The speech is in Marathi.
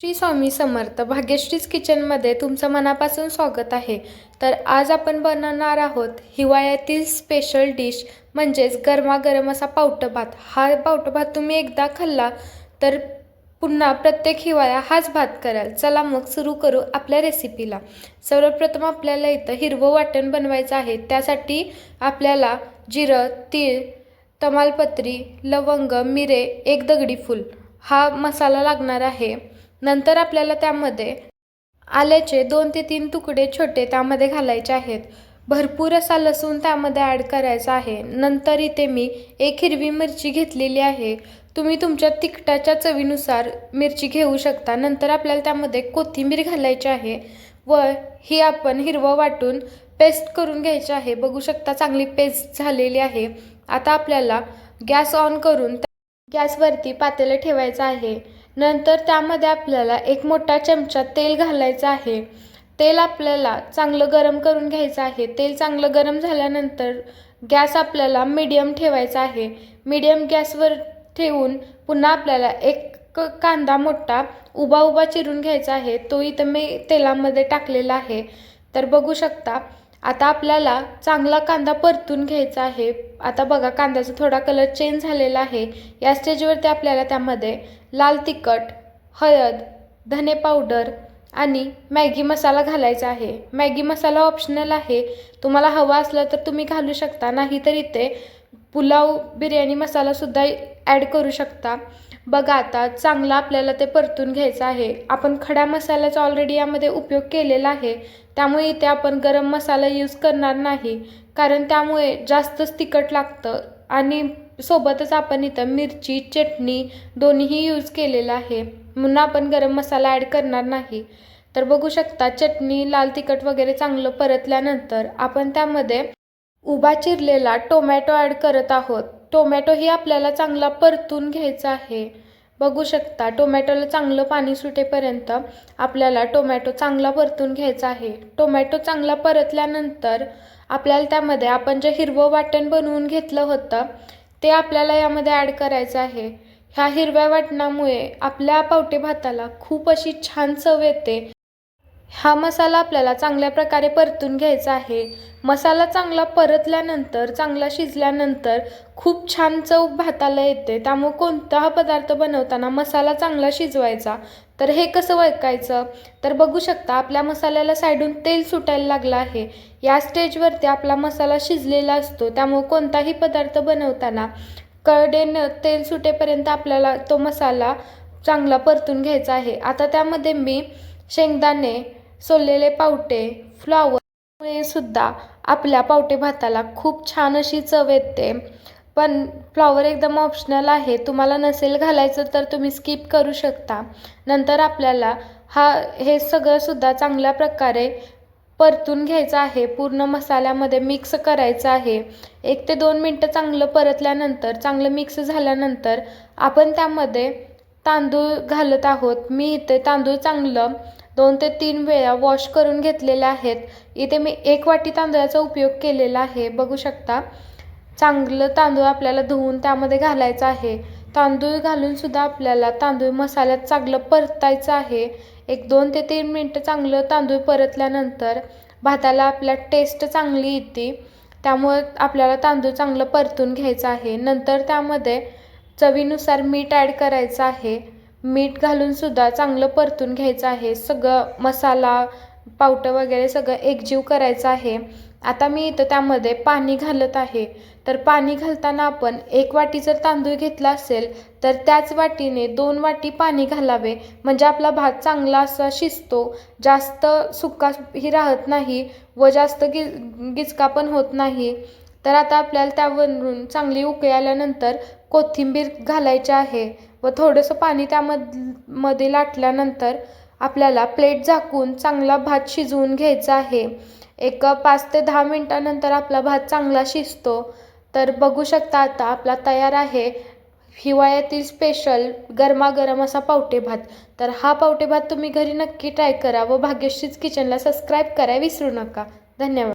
श्री स्वामी समर्थ भाग्यश्रीच किचनमध्ये तुमचं मनापासून स्वागत आहे. तर आज आपण बनवणार आहोत हिवाळ्यातील स्पेशल डिश म्हणजेच गरमागरम असा पावटं भात. हा पावटं भात तुम्ही एकदा खाल्ला तर पुन्हा प्रत्येक हिवाळ्या हाच भात कराल. चला मग सुरू करू आपल्या रेसिपीला सर्वप्रथम आपल्याला इथं हिरवं वाटण बनवायचं आहे. त्यासाठी आपल्याला जिरं तीळ तमालपत्री लवंग मिरे एक दगडी फूल हा मसाला लागणार आहे. नंतर आपल्याला त्यामध्ये आल्याचे दोन ते तीन तुकडे छोटे त्यामध्ये घालायचे आहेत. भरपूर असा लसूण त्यामध्ये ॲड करायचा आहे. नंतर इथे मी एक हिरवी मिरची घेतलेली आहे. तुम्ही तुमच्या तिखटाच्या चवीनुसार मिरची घेऊ शकता. नंतर आपल्याला त्यामध्ये कोथिंबीर घालायची आहे व ही आपण हिरवं वाटून पेस्ट करून घ्यायची आहे. बघू शकता चांगली पेस्ट झालेली आहे. आता आपल्याला गॅस ऑन करून गॅसवरती पातेलं ठेवायचं आहे. नंतर त्यामध्ये आपल्याला एक मोठा चमचा तेल घालायचं आहे. तेल आपल्याला चांगलं गरम करून घ्यायचं आहे. तेल चांगलं गरम झाल्यानंतर गॅस आपल्याला मीडियम ठेवायचा आहे. मीडियम गॅसवर ठेवून पुन्हा आपल्याला एक कांदा मोठा उभा उभा चिरून घ्यायचा आहे. तो इथं मी तेलामध्ये टाकलेला आहे. तर बघू शकता आता आपल्याला चांगला कांदा परतून घ्यायचा आहे. आता बघा कांद्याचा थोडा कलर चेंज झालेला आहे. या स्टेजवरती आपल्याला त्यामध्ये लाल तिखट हळद धने पावडर आणि मॅगी मसाला घालायचा आहे. मॅगी मसाला ऑप्शनल आहे. तुम्हाला हवा असला तर तुम्ही घालू शकता. नाही तर इथे पुलाव बिर्याणी मसालासुद्धा ॲड करू शकता. बघा आता चांगला आपल्याला ते परतून घ्यायचं आहे. आपण खड्या मसाल्याचा ऑलरेडी यामध्ये उपयोग केलेला आहे. त्यामुळे इथे आपण गरम मसाला यूज करणार नाही. कारण त्यामुळे जास्तच तिखट लागतं. आणि सोबतच आपण इथं मिरची चटणी दोन्हीही यूज केलेलं आहे. म्हणून आपण गरम मसाला ॲड करणार नाही. तर बघू शकता चटणी लाल तिखट वगैरे चांगलं परतल्यानंतर आपण त्यामध्ये उभा चिरलेला टोमॅटो ॲड करत आहोत. टोमॅटोही आपल्याला चांगला परतून घ्यायचा आहे. बघू शकता टोमॅटोला चांगलं पाणी सुटेपर्यंत आपल्याला टोमॅटो चांगला परतून घ्यायचा आहे. टोमॅटो चांगला परतल्यानंतर आपल्याला त्यामध्ये आपण जे हिरवं वाटण बनवून घेतलं होतं ते आपल्याला यामध्ये ॲड करायचं आहे. ह्या हिरव्या वाटणामुळे आपल्या पावटे भाताला खूप अशी छान चव येते. हा मसाला आपल्याला चांगल्या प्रकारे परतून घ्यायचा आहे. मसाला चांगला परतल्यानंतर चांगला शिजल्यानंतर खूप छान चव भाताला येते. त्यामुळे कोणताहा पदार्थ बनवताना मसाला चांगला शिजवायचा. तर हे कसं वळकायचं तर बघू शकता आपल्या मसाल्याला साईडून तेल सुटायला लागलं आहे. या स्टेजवरती आपला मसाला शिजलेला असतो. त्यामुळे कोणताही पदार्थ बनवताना कडेनं तेल सुटेपर्यंत आपल्याला तो मसाला चांगला परतून घ्यायचा आहे. आता त्यामध्ये मी शेंगदाणे सोललेले पावटे फ्लॉवरमुळे सुद्धा आपल्या पावटे भाताला खूप छान अशी चव येते. पण फ्लॉवर एकदम ऑप्शनल आहे तुम्हाला नसेल घालायचं तर तुम्ही स्किप करू शकता. नंतर आपल्याला हा हे सगळं सुद्धा चांगल्या प्रकारे परतून घ्यायचं आहे पूर्ण मसाल्यामध्ये मिक्स करायचं आहे. एक ते दोन मिनटं चांगलं परतल्यानंतर चांगलं मिक्स झाल्यानंतर आपण त्यामध्ये तांदूळ घालत आहोत. मी इथे तांदूळ चांगलं दोन ते तीन वेळा वॉश करून घेतलेले आहेत. इथे मी एक वाटी तांदळाचा उपयोग केलेला आहे. बघू शकता चांगलं तांदूळ आपल्याला धुवून त्यामध्ये घालायचं आहे. तांदूळ घालून सुद्धा आपल्याला तांदूळ मसाल्यात चांगलं परतायचं आहे. एक दोन ते तीन मिनटं चांगलं तांदूळ परतल्यानंतर भाताला आपल्या टेस्ट चांगली येते. त्यामुळे आपल्याला तांदूळ चांगलं परतून घ्यायचं आहे. नंतर त्यामध्ये चवीनुसार मीठ ॲड करायचं आहे. मीठ घालूनसुद्धा चांगलं परतून घ्यायचं आहे. सगळं मसाला पावटं वगैरे सगळं एकजीव करायचं आहे. आता मी इथं त्यामध्ये पाणी घालत आहे. तर पाणी घालताना आपण एक वाटी जर तांदूळ घेतला असेल तर त्याच वाटीने दोन वाटी पाणी घालावे. म्हणजे आपला भात चांगला असा शिजतो जास्त सुकाही राहत नाही व जास्त गि गिचका पण होत नाही. तर आता आपल्याला त्यावरून चांगली उकळी आल्यानंतर कोथिंबीर घालायची आहे व थोडंसं पाणी त्यामधमध्ये लाटल्यानंतर आपल्याला प्लेट झाकून चांगला भात शिजवून घ्यायचा आहे. एक पाच ते दहा मिनटानंतर आपला भात चांगला शिजतो. तर बघू शकता आता आपला तयार आहे हिवाळ्यातील स्पेशल गरमागरम असा पावटे भात. तर हा पावटे भात तुम्ही घरी नक्की ट्राय करा व भाग्यश्रीच किचनला सबस्क्राईब करा विसरू नका. धन्यवाद.